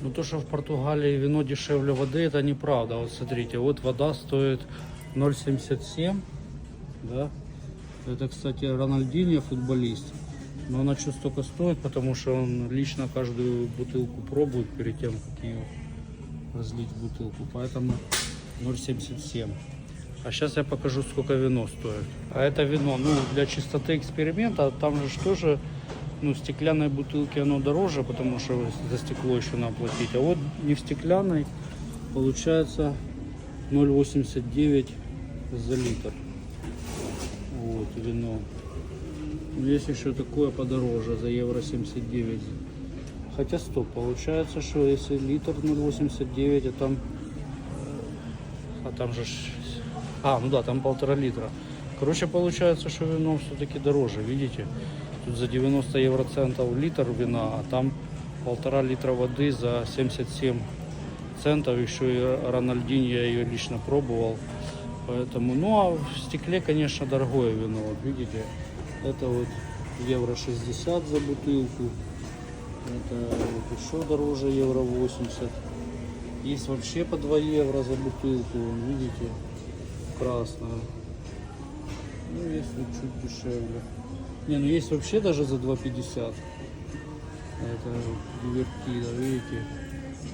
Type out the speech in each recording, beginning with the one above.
Ну то, что в Португалии вино дешевле воды, это неправда. Вот смотрите, вот вода стоит 0,77, да. Это, кстати, Рональдинho, футболист. Но она что столько стоит, потому что он лично каждую бутылку пробует перед тем, как ее разлить в бутылку. Поэтому 0,77. А сейчас я покажу, сколько вино стоит. А это вино, ну, для чистоты эксперимента, там же тоже, ну, в стеклянной бутылке оно дороже, потому что за стекло еще надо платить. А вот не в стеклянной, получается 0,89 за литр. Вот, вино. Есть еще такое подороже, за евро 79. Хотя стоп, получается, что если литр 0,89, а там... А там же... А, ну да, там полтора литра. Короче, получается, что вино все-таки дороже, видите? Тут за 90 евроцентов литр вина, а там полтора литра воды за 77 центов. Еще и Рональдин я ее лично пробовал. Поэтому, ну а в стекле, конечно, дорогое вино. Вот видите, это вот евро 60 за бутылку. Это вот еще дороже, евро 80. Есть вообще по 2 евро за бутылку, видите, красная. Ну, есть вот чуть дешевле. Не, ну есть вообще даже за 2,50. Это дивертида, видите.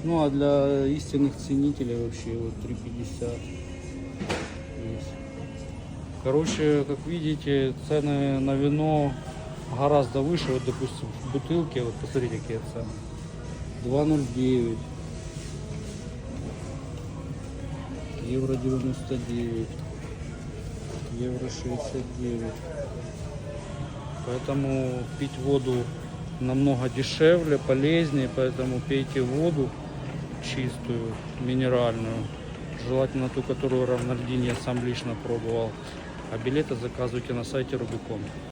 Ну, а для истинных ценителей вообще вот 3,50 есть. Короче, как видите, цены на вино гораздо выше. Вот, допустим, в бутылке, вот посмотрите, какие цены. 2,09. Евро 99. Евро 69. Поэтому пить воду намного дешевле, полезнее, поэтому пейте воду чистую, минеральную. Желательно ту, которую Равнальдин я сам лично пробовал. А билеты заказывайте на сайте Рубикон.